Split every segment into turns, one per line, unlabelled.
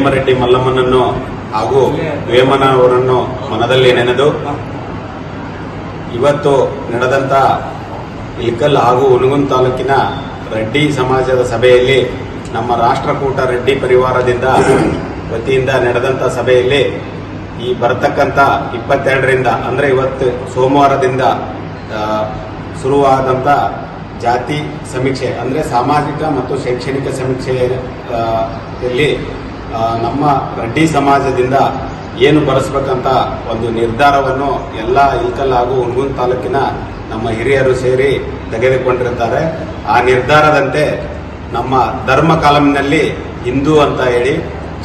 ವೇಮರೆಡ್ಡಿ ಮಲ್ಲಮ್ಮನನ್ನು ಹಾಗೂ ವೇಮನ ಅವರನ್ನು ಮನದಲ್ಲಿ ನೆನೆದು ಇವತ್ತು ನಡೆದಂತ ಇಲ್ಕಲ್ ಹಾಗೂ ಹುನಗುನ್ ತಾಲೂಕಿನ ರೆಡ್ಡಿ ಸಮಾಜದ ಸಭೆಯಲ್ಲಿ ನಮ್ಮ ರಾಷ್ಟ್ರಕೂಟ ರೆಡ್ಡಿ ಪರಿವಾರದಿಂದ ವತಿಯಿಂದ ನಡೆದಂತ ಸಭೆಯಲ್ಲಿ ಈ ಬರತಕ್ಕಂಥ ಇಪ್ಪತ್ತೆರಡರಿಂದ ಅಂದ್ರೆ ಇವತ್ತು ಸೋಮವಾರದಿಂದ ಶುರುವಾದಂತ ಜಾತಿ ಸಮೀಕ್ಷೆ ಅಂದ್ರೆ ಸಾಮಾಜಿಕ ಮತ್ತು ಶೈಕ್ಷಣಿಕ ಸಮೀಕ್ಷೆಯಲ್ಲಿ ನಮ್ಮ ರೆಡ್ಡಿ ಸಮಾಜದಿಂದ ಏನು ಬರೆಸ್ಬೇಕಂತ ಒಂದು ನಿರ್ಧಾರವನ್ನು ಎಲ್ಲ ಇಲ್ಕಲ್ ಹಾಗೂ ಹುಣಗುನ್ ತಾಲೂಕಿನ ನಮ್ಮ ಹಿರಿಯರು ಸೇರಿ ತೆಗೆದುಕೊಂಡಿರುತ್ತಾರೆ ಆ ನಿರ್ಧಾರದಂತೆ ನಮ್ಮ ಧರ್ಮ ಕಾಲಂನಲ್ಲಿ ಹಿಂದೂ ಅಂತ ಹೇಳಿ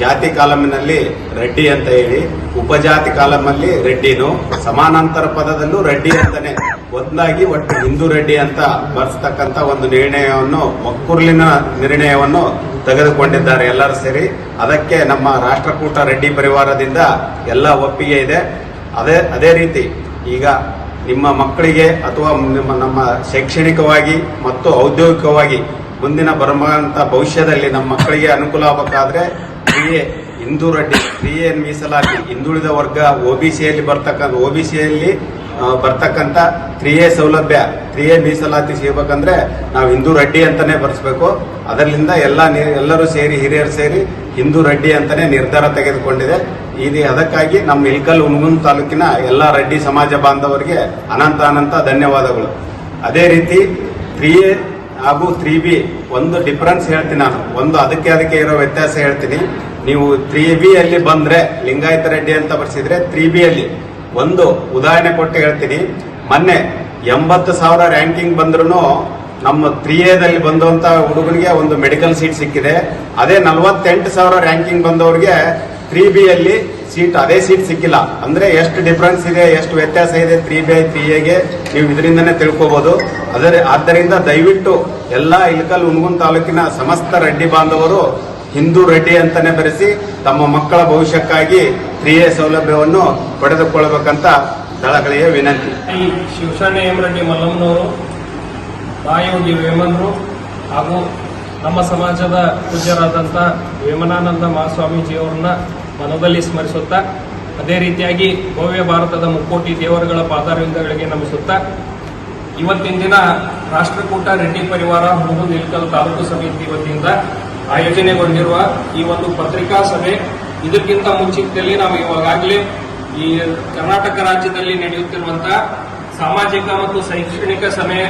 ಜಾತಿ ಕಾಲಮಿನಲ್ಲಿ ರೆಡ್ಡಿ ಅಂತ ಹೇಳಿ, ಉಪಜಾತಿ ಕಾಲಮಲ್ಲಿ ರೆಡ್ಡಿನು, ಸಮಾನಾಂತರ ಪದದಲ್ಲೂ ರೆಡ್ಡಿ ಅಂತಾನೆ. ಒಂದಾಗಿ ಒಟ್ಟು ಹಿಂದೂ ರೆಡ್ಡಿ ಅಂತ ಬರ್ಸ್ತಕ್ಕಂತ ಒಂದು ನಿರ್ಣಯವನ್ನು, ಒಕ್ಕುರ್ಲಿನ ನಿರ್ಣಯವನ್ನು ತೆಗೆದುಕೊಂಡಿದ್ದಾರೆ ಎಲ್ಲರೂ ಸೇರಿ. ಅದಕ್ಕೆ ನಮ್ಮ ರಾಷ್ಟ್ರಕೂಟ ರೆಡ್ಡಿ ಪರಿವಾರದಿಂದ ಎಲ್ಲ ಒಪ್ಪಿಗೆ ಇದೆ. ಅದೇ ಅದೇ ರೀತಿ ಈಗ ನಿಮ್ಮ ಮಕ್ಕಳಿಗೆ ಅಥವಾ ನಿಮ್ಮ, ನಮ್ಮ ಶೈಕ್ಷಣಿಕವಾಗಿ ಮತ್ತು ಔದ್ಯೋಗಿಕವಾಗಿ ಮುಂದಿನ ಬರಬಂತ ಭವಿಷ್ಯದಲ್ಲಿ ನಮ್ಮ ಮಕ್ಕಳಿಗೆ ಅನುಕೂಲ ಆಗಬೇಕಾದ್ರೆ ಕ್ರಿಯೆ ಹಿಂದೂ ರೆಡ್ಡಿ ಕ್ರಿಯೆಯನ್ನು ಮೀಸಲಾತಿ, ಹಿಂದುಳಿದ ವರ್ಗ ಒಬಿಸಿಯಲ್ಲಿ ಬರ್ತಕ್ಕಂಥ ಒಬಿಸಿಯಲ್ಲಿ ಬರ್ತಕ್ಕಂಥ ಕ್ರಿಯೆ ಸೌಲಭ್ಯ, ಕ್ರಿಯೆ ಮೀಸಲಾತಿ ಸಿಗಬೇಕಂದ್ರೆ ನಾವು ಹಿಂದೂ ರೆಡ್ಡಿ ಅಂತಾನೆ ಬರ್ಸ್ಬೇಕು. ಅದರಿಂದ ಎಲ್ಲ ಎಲ್ಲರೂ ಸೇರಿ, ಹಿರಿಯರು ಸೇರಿ ಹಿಂದೂ ರೆಡ್ಡಿ ಅಂತಾನೆ ನಿರ್ಧಾರ ತೆಗೆದುಕೊಂಡಿದೆ. ಇದು ಅದಕ್ಕಾಗಿ ನಮ್ಮ ಇಲ್ಕಲ್ ಹುಣಗುನ್ ತಾಲೂಕಿನ ಎಲ್ಲ ರೆಡ್ಡಿ ಸಮಾಜ ಬಾಂಧವರಿಗೆ ಅನಂತ ಅನಂತ ಧನ್ಯವಾದಗಳು. ಅದೇ ರೀತಿ ಎ ಹಾಗೂ ತ್ರೀ ಬಿ ಒಂದು ಡಿಫರೆನ್ಸ್ ಹೇಳ್ತೀನಿ ನಾನು. ಒಂದು ಅದಕ್ಕೆ ಅದಕ್ಕೆ ಇರೋ ವ್ಯತ್ಯಾಸ ಹೇಳ್ತೀನಿ. ನೀವು ತ್ರೀ ಬಿ ಅಲ್ಲಿ ಬಂದ್ರೆ, ಲಿಂಗಾಯತ ರೆಡ್ಡಿ ಅಂತ ಬರ್ಸಿದ್ರೆ ತ್ರೀ ಬಿ ಅಲ್ಲಿ. ಒಂದು ಉದಾಹರಣೆ ಕೊಟ್ಟು ಹೇಳ್ತೀನಿ. ಮೊನ್ನೆ ಎಂಬತ್ತು ಸಾವಿರ ರ್ಯಾಂಕಿಂಗ್ ಬಂದ್ರು ನಮ್ಮ ತ್ರೀ ಎದಲ್ಲಿ ಬಂದಂತ ಹುಡುಗನಿಗೆ ಒಂದು ಮೆಡಿಕಲ್ ಸೀಟ್ ಸಿಕ್ಕಿದೆ. ಅದೇ ನಲವತ್ತೆಂಟು ಸಾವಿರ ರ್ಯಾಂಕಿಂಗ್ ಬಂದವ್ರಿಗೆ ತ್ರೀ ಬಿ ಅಲ್ಲಿ ಸೀಟ್ ಅದೇ ಸೀಟ್ ಸಿಕ್ಕಿಲ್ಲ. ಅಂದ್ರೆ ಎಷ್ಟು ಡಿಫ್ರೆನ್ಸ್ ಇದೆ, ಎಷ್ಟು ವ್ಯತ್ಯಾಸ ಇದೆ ತ್ರೀ ಬಿ ಐ ತ್ರೀ ಎಗೆ ನೀವು ಇದರಿಂದನೇ ತಿಳ್ಕೋಬಹುದು ಅದರ ಆದ್ದರಿಂದ ದಯವಿಟ್ಟು ಎಲ್ಲಾ ಇಳಕಲ್ ಹುಣಗುನ್ ತಾಲೂಕಿನ ಸಮಸ್ತ ರೆಡ್ಡಿ ಬಾಂಧವರು ಹಿಂದೂ ರೆಡ್ಡಿ ಅಂತಾನೆ ಬರೆಸಿ ತಮ್ಮ ಮಕ್ಕಳ ಭವಿಷ್ಯಕ್ಕಾಗಿ ತ್ರೀ ಎ ಸೌಲಭ್ಯವನ್ನು ಪಡೆದುಕೊಳ್ಳಬೇಕಂತ ದಳಗಳಿಗೆ ವಿನಂತಿ.
ಈ ಎಂ ರೆಡ್ಡಿ ಮಲ್ಲಮ್ಮನವರು, ತಾಯಿ ವೇಮನರು ಹಾಗೂ ನಮ್ಮ ಸಮಾಜದ ಪೂಜ್ಯರಾದಂಥ ವೇಮನಾನಂದ ಮಹಾಸ್ವಾಮೀಜಿಯವರನ್ನ ಮನದಲ್ಲಿ ಸ್ಮರಿಸುತ್ತಾ, ಅದೇ ರೀತಿಯಾಗಿ ಭವ್ಯ ಭಾರತದ ಮುಕ್ಕೋಟಿ ದೇವರುಗಳ ಪಾದಾರವಿಂದಗಳಿಗೆ ನಮಿಸುತ್ತಾ, ಇವತ್ತಿನ ದಿನ ರಾಷ್ಟ್ರಕೂಟ ರೆಡ್ಡಿ ಪರಿವಾರ ಹುಡುಗು ನಿಲ್ಕಲ್ ತಾಲೂಕು ಸಮಿತಿ ವತಿಯಿಂದ ಆಯೋಜನೆಗೊಂಡಿರುವ ಈ ಒಂದು ಪತ್ರಿಕಾ ಸಭೆ, ಇದಕ್ಕಿಂತ ಮುಂಚಿತದಲ್ಲಿ ನಾವು ಇವಾಗಲೇ ಈ ಕರ್ನಾಟಕ ರಾಜ್ಯದಲ್ಲಿ ನಡೆಯುತ್ತಿರುವಂತಹ ಸಾಮಾಜಿಕ ಮತ್ತು ಶೈಕ್ಷಣಿಕ ಸಮಯ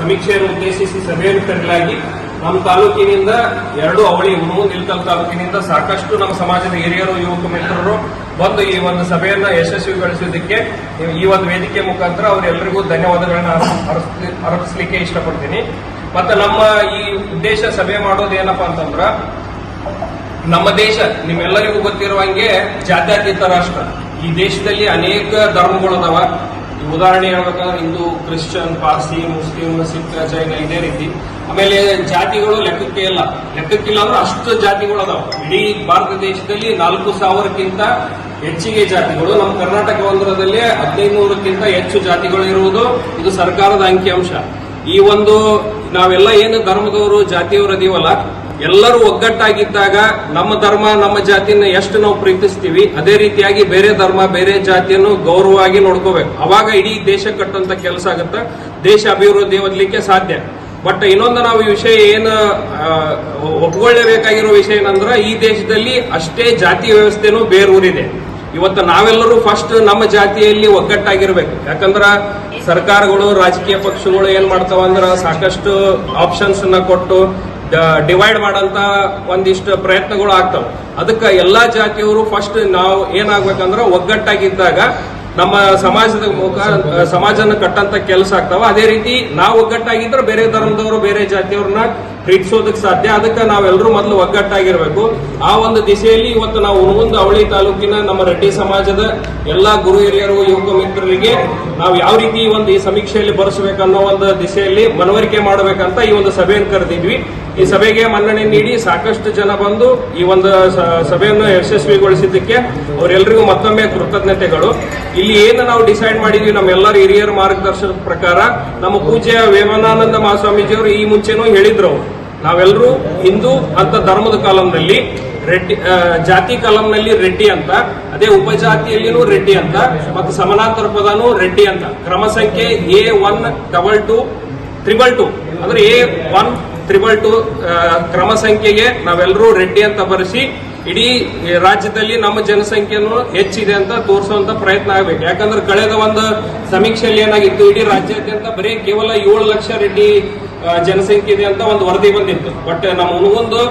ಸಮೀಕ್ಷೆಯನ್ನು ಉದ್ದೇಶಿಸಿ ಸಭೆಯನ್ನು ಕರೆಯಲಾಗಿ ನಮ್ಮ ತಾಲೂಕಿನಿಂದ ಎರಡು ಅವಳಿ ಹುಣವು ನಿಲ್ಕಲ್ ತಾಲೂಕಿನಿಂದ ಸಾಕಷ್ಟು ನಮ್ಮ ಸಮಾಜದ ಹಿರಿಯರು, ಯುವಕ ಮಿತ್ರರು ಬಂದು ಈ ಒಂದು ಸಭೆಯನ್ನ ಯಶಸ್ವಿಗೊಳಿಸೋದಕ್ಕೆ ಈ ಒಂದು ವೇದಿಕೆ ಮುಖಾಂತರ ಅವರೆಲ್ಲರಿಗೂ ಧನ್ಯವಾದಗಳನ್ನ ಅರ್ಪಿಸಲಿಕ್ಕೆ ಇಷ್ಟಪಡ್ತೀನಿ. ಮತ್ತೆ ನಮ್ಮ ಈ ಉದ್ದೇಶ ಸಭೆ ಮಾಡೋದೇನಪ್ಪ ಅಂತಂದ್ರ, ನಮ್ಮ ದೇಶ, ನಿಮ್ಮೆಲ್ಲರಿಗೂ ಗೊತ್ತಿರುವಂಗೆ ಜಾತ್ಯತೀತ ರಾಷ್ಟ್ರ. ಈ ದೇಶದಲ್ಲಿ ಅನೇಕ ಧರ್ಮಗಳದಾವ ಉದಾಹರಣೆ ಹೇಳ್ಬೇಕಂದ್ರೆ ಹಿಂದೂ, ಕ್ರಿಶ್ಚಿಯನ್, ಪಾರ್ಸಿ ಮುಸ್ಲಿಂ ಸಿಖ್, ಜೈನ ಇದೇ ರೀತಿ. ಆಮೇಲೆ ಜಾತಿಗಳು ಲೆಕ್ಕಕ್ಕೆ ಇಲ್ಲ. ಲೆಕ್ಕಕ್ಕಿಲ್ಲ ಅಂದ್ರೆ ಅಷ್ಟು ಜಾತಿಗಳು ಅದಾವ. ಇಡೀ ಭಾರತ ದೇಶದಲ್ಲಿ ನಾಲ್ಕು ಸಾವಿರಕ್ಕಿಂತ ಹೆಚ್ಚಿಗೆ ಜಾತಿಗಳು. ನಮ್ಮ ಕರ್ನಾಟಕ ಒಂದರದಲ್ಲಿ ಹದಿನೈದು ನೂರಕ್ಕಿಂತ ಹೆಚ್ಚು ಜಾತಿಗಳು ಇರುವುದು ಇದು ಸರ್ಕಾರದ ಅಂಕಿಅಂಶ ಈ ಒಂದು ನಾವೆಲ್ಲ ಏನು ಧರ್ಮದವರು, ಜಾತಿಯವರು ಅದೀವಲ್ಲ ಎಲ್ಲರೂ ಒಗ್ಗಟ್ಟಾಗಿದ್ದಾಗ ನಮ್ಮ ಧರ್ಮ, ನಮ್ಮ ಜಾತಿನ ಎಷ್ಟು ನಾವು ಪ್ರೀತಿಸ್ತೀವಿ, ಅದೇ ರೀತಿಯಾಗಿ ಬೇರೆ ಧರ್ಮ, ಬೇರೆ ಜಾತಿಯನ್ನು ಗೌರವವಾಗಿ ನೋಡ್ಕೋಬೇಕು. ಅವಾಗ ಇಡೀ ದೇಶ ಕಟ್ಟುವಂತ ಕೆಲಸ ಆಗುತ್ತೆ, ದೇಶ ಅಭಿವೃದ್ಧಿ ಹೊಂದಲಿಕ್ಕೆ ಸಾಧ್ಯ. ಬಟ್ ಇನ್ನೊಂದು ನಾವು ಈ ವಿಷಯ ಏನು ಒಪ್ಕೊಳ್ಳೇಬೇಕಾಗಿರೋ ವಿಷಯ ಏನಂದ್ರೆ, ಈ ದೇಶದಲ್ಲಿ ಅಷ್ಟೇ ಜಾತಿ ವ್ಯವಸ್ಥೆನೂ ಬೇರೂರಿದೆ ಇವತ್ತು ನಾವೆಲ್ಲರೂ ಫಸ್ಟ್ ನಮ್ಮ ಜಾತಿಯಲ್ಲಿ ಒಗ್ಗಟ್ಟಾಗಿರ್ಬೇಕು. ಯಾಕಂದ್ರ ಸರ್ಕಾರಗಳು, ರಾಜಕೀಯ ಪಕ್ಷಗಳು ಏನ್ ಮಾಡ್ತಾವ ಅಂದ್ರ ಸಾಕಷ್ಟು ಆಪ್ಷನ್ಸ್ನ ಕೊಟ್ಟು ಡಿವೈಡ್ ಮಾಡಂತ ಒಂದಿಷ್ಟು ಪ್ರಯತ್ನಗಳು ಆಗ್ತಾವ. ಅದಕ್ಕೆ ಎಲ್ಲಾ ಜಾತಿಯವರು ಫಸ್ಟ್ ನಾವು ಏನಾಗ್ಬೇಕಂದ್ರ ಒಗ್ಗಟ್ಟಾಗಿದ್ದಾಗ ನಮ್ಮ ಸಮಾಜದ ಮುಖ ಸಮಾಜನ ಕಟ್ಟಂತ ಕೆಲಸ ಆಗ್ತಾವ. ಅದೇ ರೀತಿ ನಾವು ಒಗ್ಗಟ್ಟಾಗಿದ್ರೆ ಬೇರೆ ಧರ್ಮದವರು, ಬೇರೆ ಜಾತಿಯವ್ರನ್ನ ಪ್ರೀತಿಸೋದಕ್ಕೆ ಸಾಧ್ಯ. ಅದಕ್ಕೆ ನಾವೆಲ್ಲರೂ ಮೊದಲು ಒಗ್ಗಟ್ಟಾಗಿರ್ಬೇಕು. ಆ ಒಂದು ದಿಸೆಯಲ್ಲಿ ಇವತ್ತು ನಾವು ಒಂದು ಅವಳಿ ತಾಲೂಕಿನ ನಮ್ಮ ರೆಡ್ಡಿ ಸಮಾಜದ ಎಲ್ಲಾ ಗುರು ಹಿರಿಯರು, ಯುವಕ ಮಿತ್ರರಿಗೆ ನಾವು ಯಾವ ರೀತಿ ಈ ಒಂದು ಈ ಸಮೀಕ್ಷೆಯಲ್ಲಿ ಬರೆಸಬೇಕನ್ನೋ ಒಂದು ದಿಸೆಯಲ್ಲಿ ಮನವರಿಕೆ ಮಾಡಬೇಕಂತ ಈ ಒಂದು ಸಭೆಯನ್ನು ಕರೆದಿದ್ವಿ. ಈ ಸಭೆಗೆ ಮನ್ನಣೆ ನೀಡಿ ಸಾಕಷ್ಟು ಜನ ಬಂದು ಈ ಒಂದು ಸಭೆಯನ್ನು ಯಶಸ್ವಿಗೊಳಿಸಿದ್ದಕ್ಕೆ ಅವರೆಲ್ಲರಿಗೂ ಮತ್ತೊಮ್ಮೆ ಕೃತಜ್ಞತೆಗಳು. ಇಲ್ಲಿ ಏನು ನಾವು ಡಿಸೈಡ್ ಮಾಡಿದ್ವಿ ನಮ್ಮೆಲ್ಲರ ಹಿರಿಯರ ಮಾರ್ಗದರ್ಶನ ಪ್ರಕಾರ ನಮ್ಮ ಪೂಜ್ಯ ವೇಮನಾನಂದ ಮಹಾಸ್ವಾಮೀಜಿಯವರು ಈ ಮುಂಚೆನೂ ಹೇಳಿದ್ರು. ನಾವೆಲ್ಲರೂ ಹಿಂದೂ ಅಂತ ಧರ್ಮದ ಕಾಲಂನಲ್ಲಿ, ರೆಡ್ಡಿ ಜಾತಿ ಕಾಲಂನಲ್ಲಿ ರೆಡ್ಡಿ ಅಂತ, ಅದೇ ಉಪಜಾತಿಯಲ್ಲಿನೂ ರೆಡ್ಡಿ ಅಂತ, ಮತ್ತು ಸಮಾನಾಂತರ ಪದನೂ ರೆಡ್ಡಿ ಅಂತ. ಕ್ರಮ ಸಂಖ್ಯೆ A one double two triple two ಅಂದ್ರೆ ಎ ಒನ್ ತ್ರಿಬಲ್ ಟು ಕ್ರಮ ಸಂಖ್ಯೆಗೆ ನಾವೆಲ್ಲರೂ ರೆಡ್ಡಿ ಅಂತ ಬರೆಸಿ ಇಡೀ ರಾಜ್ಯದಲ್ಲಿ ನಮ್ಮ ಜನಸಂಖ್ಯೆನೂ ಹೆಚ್ಚಿದೆ ಅಂತ ತೋರಿಸುವಂತ ಪ್ರಯತ್ನ ಆಗಬೇಕು. ಯಾಕಂದ್ರೆ ಕಳೆದ ಒಂದು ಸಮೀಕ್ಷೆಯಲ್ಲಿ ಏನಾಗಿತ್ತು, ಇಡೀ ರಾಜ್ಯಾದ್ಯಂತ ಬರೀ ಕೇವಲ ಏಳು ಲಕ್ಷ ರೆಡ್ಡಿ ಜನಸಂಖ್ಯೆ ಇದೆ ಅಂತ ಒಂದು ವರದಿ ಬಂದಿತ್ತು. ಬಟ್ ನಮ್ಮ ಹುನಗುಂದು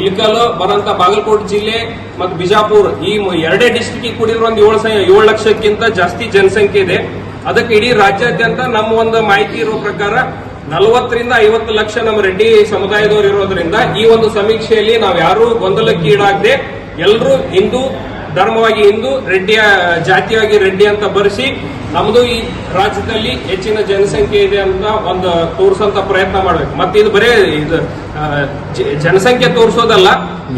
ಇಲ್ಕಲ್ ಬರಂತ ಬಾಗಲಕೋಟೆ ಜಿಲ್ಲೆ ಮತ್ತು ಬಿಜಾಪುರ್ ಈ ಎರಡೇ ಡಿಸ್ಟಿಕ್ ಕೂಡಿರೋ ಒಂದು ಏಳು ಏಳು ಲಕ್ಷಕ್ಕಿಂತ ಜಾಸ್ತಿ ಜನಸಂಖ್ಯೆ ಇದೆ. ಅದಕ್ಕೆ ಇಡೀ ರಾಜ್ಯಾದ್ಯಂತ ನಮ್ಮ ಒಂದು ಮಾಹಿತಿ ಇರೋ ಪ್ರಕಾರ ನಲವತ್ತರಿಂದ ಐವತ್ತು ಲಕ್ಷ ನಮ್ಮ ರೆಡ್ಡಿ ಸಮುದಾಯದವರು ಇರೋದ್ರಿಂದ ಈ ಒಂದು ಸಮೀಕ್ಷೆಯಲ್ಲಿ ನಾವು ಯಾರು ಗೊಂದಲಕ್ಕೀಡಾಗದೆ ಎಲ್ಲರೂ ಹಿಂದೂ ಧರ್ಮವಾಗಿ ಹಿಂದೂ, ರೆಡ್ಡಿಯ, ಜಾತಿಯಾಗಿ ರೆಡ್ಡಿ ಅಂತ ಬರೆಸಿ, ನಮ್ದು ಈ ರಾಜ್ಯದಲ್ಲಿ ಹೆಚ್ಚಿನ ಜನಸಂಖ್ಯೆ ಇದೆ ಅಂತ ಒಂದು ತೋರಿಸೋಂತ ಪ್ರಯತ್ನ ಮಾಡ್ಬೇಕು. ಮತ್ತೆ ಇದು ಬರೇ ಇದು ಜನಸಂಖ್ಯೆ ತೋರಿಸೋದಲ್ಲ,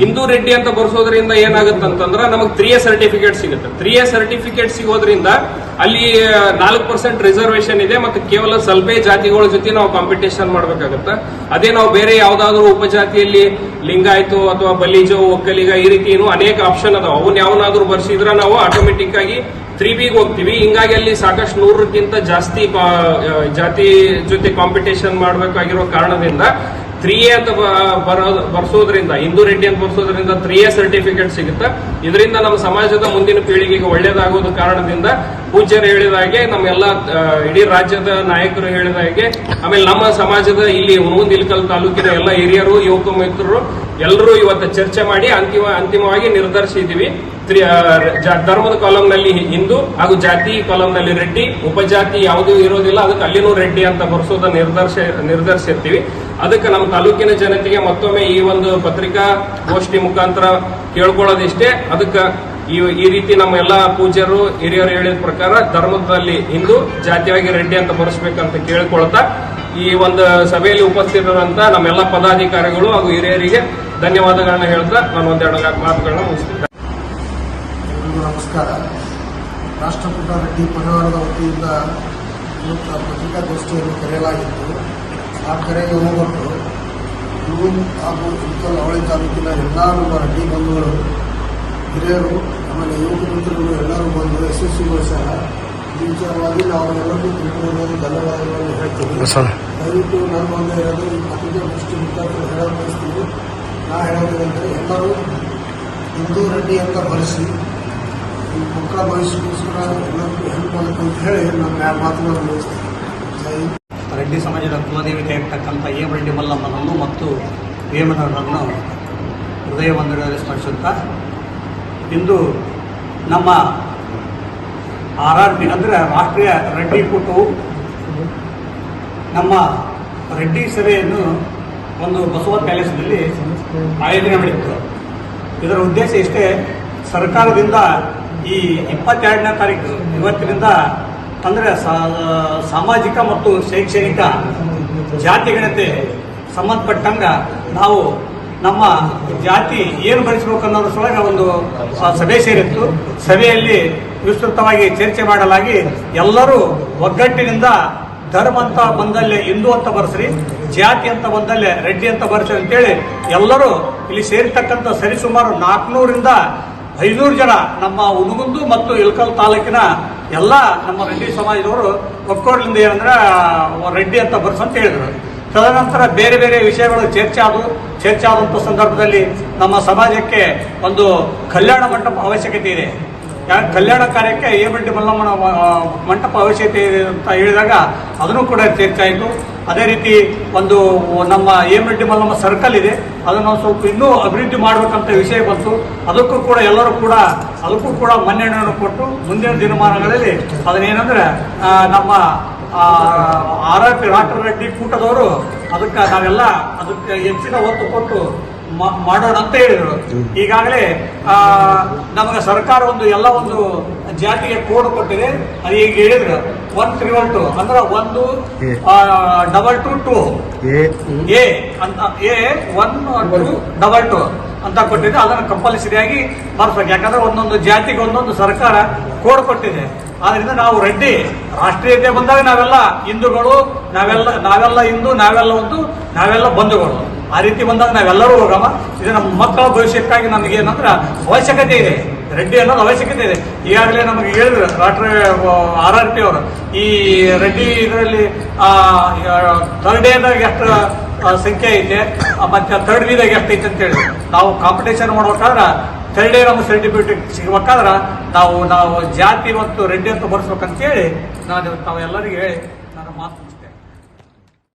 ಹಿಂದೂ, ರೆಡ್ಡಿ ಅಂತ ಬರ್ಸೋದ್ರಿಂದ ಏನಾಗುತ್ತೆ ಅಂತಂದ್ರೆ ನಮಗೆ ತ್ರೀ ಸರ್ಟಿಫಿಕೇಟ್ ಸಿಗುತ್ತೆ. ತ್ರೀ ಸರ್ಟಿಫಿಕೇಟ್ ಸಿಗೋದ್ರಿಂದ ಅಲ್ಲಿ ನಾಲ್ಕು ಪರ್ಸೆಂಟ್ ರಿಸರ್ವೇಶನ್ ಇದೆ ಮತ್ತು ಕೇವಲ ಸ್ವಲ್ಪೇ ಜಾತಿಗಳ ಜೊತೆ ನಾವು ಕಾಂಪಿಟೇಷನ್ ಮಾಡ್ಬೇಕಾಗತ್ತೆ. ಅದೇ ನಾವು ಬೇರೆ ಯಾವ್ದಾದ್ರು ಉಪಜಾತಿಯಲ್ಲಿ ಲಿಂಗಾಯ್ತು ಅಥವಾ ಬಲಿಜೋ, ಒಕ್ಕಲಿಗ ಈ ರೀತಿ ಏನು ಅನೇಕ ಆಪ್ಷನ್ ಅದಾವ. ಅವನ್ ಯಾವನಾದ್ರೂ ಬರ್ಸಿದ್ರೆ ನಾವು ಆಟೋಮೆಟಿಕ್ ಆಗಿ ತ್ರೀ ಬಿಗೆ ಹೋಗ್ತೀವಿ. ಹಿಂಗಾಗಿ ಅಲ್ಲಿ ಸಾಕಷ್ಟು ನೂರಕ್ಕಿಂತ ಜಾಸ್ತಿ ಜಾತಿ ಜೊತೆ ಕಾಂಪಿಟೇಷನ್ ಮಾಡಬೇಕಾಗಿರೋ ಕಾರಣದಿಂದ ತ್ರೀ ಎ ಅಂತ ಬರ್ಸೋದ್ರಿಂದ, ಹಿಂದೂ ರೆಡ್ಡಿ ಅಂತ ಬರ್ಸೋದ್ರಿಂದ ತ್ರೀ ಎ ಸರ್ಟಿಫಿಕೇಟ್ ಸಿಗುತ್ತೆ. ಇದರಿಂದ ನಮ್ಮ ಸಮಾಜದ ಮುಂದಿನ ಪೀಳಿಗೆಗೆ ಒಳ್ಳೇದಾಗೋದು ಕಾರಣದಿಂದ ಪೂಜ್ಯರು ಹೇಳಿದ ಹಾಗೆ ನಮ್ಮೆಲ್ಲ ಇಡೀ ರಾಜ್ಯದ ನಾಯಕರು ಹೇಳಿದ ಹಾಗೆ, ಆಮೇಲೆ ನಮ್ಮ ಸಮಾಜದ ಇಲ್ಲಿ ಹುಣಗುಂದ ಇಲ್ಕಲ್ ತಾಲೂಕಿನ ಎಲ್ಲ ಹಿರಿಯರು, ಯುವಕ ಮಿತ್ರರು, ಎಲ್ಲರೂ ಇವತ್ತು ಚರ್ಚೆ ಮಾಡಿ ಅಂತಿಮ, ಅಂತಿಮವಾಗಿ ನಿರ್ಧರಿಸಿದ್ದೀವಿ ಧರ್ಮದ ಕಾಲಂನಲ್ಲಿ ಹಿಂದೂ ಹಾಗೂ ಜಾತಿ ಕಾಲಂನಲ್ಲಿ ರೆಡ್ಡಿ, ಉಪಜಾತಿ ಯಾವುದೂ ಇರೋದಿಲ್ಲ. ಅದಕ್ಕೆ ಅಲ್ಲಿನೂ ರೆಡ್ಡಿ ಅಂತ ಬರ್ಸೋದ ನಿರ್ದರ್ಶ, ನಿರ್ಧರಿಸಿರ್ತೀವಿ. ಅದಕ್ಕೆ ನಮ್ಮ ತಾಲೂಕಿನ ಜನತೆಗೆ ಮತ್ತೊಮ್ಮೆ ಈ ಒಂದು ಪತ್ರಿಕಾ ಗೋಷ್ಠಿ ಮುಖಾಂತರ ಕೇಳ್ಕೊಳ್ಳೋದಿಷ್ಟೇ. ಅದಕ್ಕೆ ಈ ಈ ರೀತಿ ನಮ್ಮ ಎಲ್ಲ ಪೂಜ್ಯರು, ಹಿರಿಯರು ಹೇಳಿದ ಪ್ರಕಾರ ಧರ್ಮದಲ್ಲಿ ಹಿಂದೂ, ಜಾತಿಯಾಗಿ ರೆಡ್ಡಿ ಅಂತ ಬರೆಸ್ಬೇಕಂತ ಕೇಳ್ಕೊಳ್ತಾ ಈ ಒಂದು ಸಭೆಯಲ್ಲಿ ಉಪಸ್ಥಿತರಂತ ನಮ್ಮೆಲ್ಲ ಪದಾಧಿಕಾರಿಗಳು ಹಾಗೂ ಹಿರಿಯರಿಗೆ ಧನ್ಯವಾದಗಳನ್ನ ಹೇಳ್ತಾ ನಾನು ಒಂದೆರಡು ಮಾತುಗಳನ್ನ
ಎಲ್ರಿಗೂ ನಮಸ್ಕಾರ. ರಾಷ್ಟ್ರಕೂಟ ರೆಡ್ಡಿ ಪರಿವಾರದ ವತಿಯಿಂದ ಇವತ್ತು ಪತ್ರಿಕಾಗೋಷ್ಠಿಯನ್ನು ಕರೆಯಲಾಗಿತ್ತು. ಆ ಕರೆಗೆ ಹೋಗ್ಬಿಟ್ಟು ಹುಡುಗನ್ ಹಾಗೂ ಇಲ್ಕಲ್ ಅವಳಿ ತಾಲೂಕಿನ ಎಲ್ಲ ನಮ್ಮ ರೆಡ್ಡಿ ಬಂಧುಗಳು ಹಿರಿಯರು ಆಮೇಲೆ ಯುವಕ ಮಿತ್ರರು ಎಲ್ಲರೂ ಬಂದು ಯಶಸ್ವಿಗೊಳಿಸ್ಯಾರ ಈ ವಿಚಾರವಾಗಿ ನಾವು ಎಲ್ಲರಿಗೂ ತಿಳ್ಕೊಳ್ಳೋದು ಧನ್ಯವಾದಗಳನ್ನು ಹೇಳ್ತೀವಿ ದಯವಿಟ್ಟು ನನ್ನ ಒಂದು ಹೇಳೋದು ಈ ಪತ್ರಿಕಾಗೋಷ್ಠಿ ಮುಖಾಂತರ ಹೇಳಲು ಬಯಸ್ತೀವಿ ನಾ ಹೇಳೋದೇನೆಂದರೆ ಎಲ್ಲರೂ ಹಿಂದೂ ರೆಡ್ಡಿ ಅಂತ ಬರೆಸಿ ಈ ಮಕ್ಕಳ ಭವಿಷ್ಯಕ್ಕೋಸ್ಕರ ಎಲ್ಲರಿಗೂ ಹೆಲ್ಪ್ ಅಂತ ಹೇಳಿ ನಾನು ಎರಡು ಮಾತುಗಳನ್ನು ಮುಗಿಸ್ತೀನಿ
ರೆಡ್ಡಿ ಸಮಾಜದ ಕುಲದೇವತೆ ಇರ್ತಕ್ಕಂಥ ಎಂ ರೆಡ್ಡಿ ಮಲ್ಲಮ್ಮನನ್ನು ಮತ್ತು ವೇಮನವರನ್ನು ಹೃದಯ ವಂದನೆಯಲ್ಲಿ ಸ್ಮರಿಸುತ್ತಾ ಇಂದು ನಮ್ಮ ಆರ್ ಆರ್ ಬಿ ಅಂದರೆ ರಾಷ್ಟ್ರೀಯ ರೆಡ್ಡಿ ಕೂಟವು ನಮ್ಮ ರೆಡ್ಡಿ ಸಭೆಯನ್ನು ಒಂದು ಬಸವ ಪ್ಯಾಲೇಸ್ನಲ್ಲಿ ಆಯೋಜನೆ ಮಾಡಿತ್ತು. ಇದರ ಉದ್ದೇಶ ಇಷ್ಟೇ ಸರ್ಕಾರದಿಂದ ಈ ಇಪ್ಪತ್ತೆರಡನೇ ತಾರೀಕು ಇವತ್ತಿನಿಂದ ಅಂದರೆ ಸಾಮಾಜಿಕ ಮತ್ತು ಶೈಕ್ಷಣಿಕ ಜಾತಿಗಣತೆ ಸಂಬಂಧಪಟ್ಟಂಗ ನಾವು ನಮ್ಮ ಜಾತಿ ಏನು ಬಳಸಬೇಕು ಅನ್ನೋದ್ರ ಸಲುವಾಗಿ ಒಂದು ಸಭೆ ಸೇರಿತ್ತು. ಸಭೆಯಲ್ಲಿ ವಿಸ್ತೃತವಾಗಿ ಚರ್ಚೆ ಮಾಡಲಾಗಿ ಎಲ್ಲರೂ ಒಗ್ಗಟ್ಟಿನಿಂದ ಧರ್ಮ ಅಂತ ಬಂದಲ್ಲೇ ಹಿಂದೂ ಅಂತ ಬರೆಸ್ರಿ, ಜಾತಿ ಅಂತ ಬಂದಲ್ಲೇ ರೆಡ್ಡಿ ಅಂತ ಬರ್ಸ್ರಿ ಅಂತೇಳಿ ಎಲ್ಲರೂ ಇಲ್ಲಿ ಸೇರಿರ್ತಕ್ಕಂಥ ಸರಿಸುಮಾರು ನಾಲ್ಕುನೂರಿಂದ ಐನೂರು ಜನ ನಮ್ಮ ಉನುಗುಂದು ಮತ್ತು ಇಳಕಲ್ ತಾಲೂಕಿನ ಎಲ್ಲ ನಮ್ಮ ರೆಡ್ಡಿ ಸಮಾಜದವರು ಒಕ್ಕೋರ್ಲಿಂದ ಏನಂದ್ರೆ ರೆಡ್ಡಿ ಅಂತ ಬರ್ಸು ಅಂತ ಹೇಳಿದರು. ತದನಂತರ ಬೇರೆ ಬೇರೆ ವಿಷಯಗಳು ಚರ್ಚೆ ಆದವು. ಚರ್ಚೆ ಆದಂಥ ಸಂದರ್ಭದಲ್ಲಿ ನಮ್ಮ ಸಮಾಜಕ್ಕೆ ಒಂದು ಕಲ್ಯಾಣ ಮಂಟಪ ಅವಶ್ಯಕತೆ ಇದೆ. ಕಲ್ಯಾಣ ಕಾರ್ಯಕ್ಕೆ ಎ ಮಲ್ಲಮ್ಮನ ಮಂಟಪ ಅವಶ್ಯಕತೆ ಇದೆ ಅಂತ ಹೇಳಿದಾಗ ಅದನ್ನು ಕೂಡ ಚರ್ಚೆ ಆಯಿತು. ಅದೇ ರೀತಿ ಒಂದು ನಮ್ಮ ಎ ಬಂಡಿ ಮಲ್ಲಮ್ಮ ಸರ್ಕಲ್ ಇದೆ. ಅದನ್ನು ಸ್ವಲ್ಪ ಇನ್ನೂ ಅಭಿವೃದ್ಧಿ ಮಾಡಬೇಕಂತ ವಿಷಯ ಬಂತು. ಅದಕ್ಕೂ ಕೂಡ ಎಲ್ಲರೂ ಕೂಡ, ಅದಕ್ಕೂ ಕೂಡ ಮನ್ನಣೆಯನ್ನು ಕೊಟ್ಟು ಮುಂದಿನ ದಿನಮಾನಗಳಲ್ಲಿ ಅದನ್ನೇನಂದ್ರೆ ನಮ್ಮ ಆರ್ ಆರ್ ಪಿ ರಾಷ್ಟ್ರ ರೆಡ್ಡಿ ಕೂಟದವರು ಅದಕ್ಕೆ ನಾವೆಲ್ಲ ಅದಕ್ಕೆ ಹೆಚ್ಚಿನ ಒತ್ತು ಕೊಟ್ಟು ಮಾಡೋಣ ಅಂತ ಹೇಳಿದರು. ಈಗಾಗಲೇ ನಮಗೆ ಸರ್ಕಾರ ಒಂದು ಎಲ್ಲ ಒಂದು ಜಾತಿಗೆ ಕೋಡ್ ಕೊಟ್ಟಿದೆ. ಅದು ಈಗ ಹೇಳಿದ್ರು. One triple two. ಅಂದ್ರೆ ಒಂದು ಡಬಲ್ ಟು ಟು. ಎ ಅಂತ A one two double two ಅಂತ ಕೊಟ್ಟಿದೆ. ಅದನ್ನು ಕಂಪಲ್ಸರಿಯಾಗಿ ಬರ್ಸ್ಬೇಕು ಯಾಕಂದ್ರೆ ಒಂದೊಂದು ಜಾತಿಗೆ ಒಂದೊಂದು ಸರ್ಕಾರ ಕೋಡ್ ಕೊಟ್ಟಿದೆ. ಆದ್ರಿಂದ ನಾವು ರೆಡ್ಡಿ. ರಾಷ್ಟ್ರೀಯತೆ ಬಂದಾಗ ನಾವೆಲ್ಲ ಹಿಂದೂಗಳು ನಾವೆಲ್ಲ ನಾವೆಲ್ಲ ಹಿಂದೂ ನಾವೆಲ್ಲ ಒಂದು ನಾವೆಲ್ಲ ಬಂಧುಗಳು. ಆ ರೀತಿ ಬಂದಾಗ ನಾವೆಲ್ಲರೂ ಹೋಗಮ್ಮ. ಇದು ನಮ್ಮ ಮಕ್ಕಳ ಭವಿಷ್ಯಕ್ಕಾಗಿ ನಮ್ಗೆ ಏನಂದ್ರೆ ಅವಶ್ಯಕತೆ ಇದೆ. ರೆಡ್ಡಿ ಅನ್ನೋದು ಅವಶ್ಯಕತೆ ಇದೆ. ಈಗಾಗಲೇ ನಮಗೆ ಹೇಳಿದ್ರು ಡಾಕ್ಟರ್ ಆರ್ ಆರ್ ಟಿ ಅವರು ಈ ರೆಡ್ಡಿ ಇದರಲ್ಲಿ ಥರ್ಡ್ ಡೇದಾಗ ಎಷ್ಟು ಆ, ಸಂಖ್ಯೆ ಐತೆ ಆ, ಮತ್ತೆ ಥರ್ಡ್ ವಿದಾಗ ಎಷ್ಟು ಐತೆ ಅಂತ ಹೇಳಿ ನಾವು ಕಾಂಪಿಟೇಷನ್ ಮಾಡ್ಬೇಕಾದ್ರೆ ಥರ್ಡ್ ಡೇ ನಮ್ಗೆ ಸರ್ಟಿಫಿಕೇಟ್ ಸಿಗ್ಬೇಕಾದ್ರೆ ನಾವು ನಾವು ಜಾತಿ ಮತ್ತು ರೆಡ್ಡಿ ಅಂತ ಬರ್ಸ್ಬೇಕಂತ ಹೇಳಿ ನಾನು ತಾವು ಎಲ್ಲರಿಗೆ ಹೇಳಿ ನನ್ನ ಮಾತು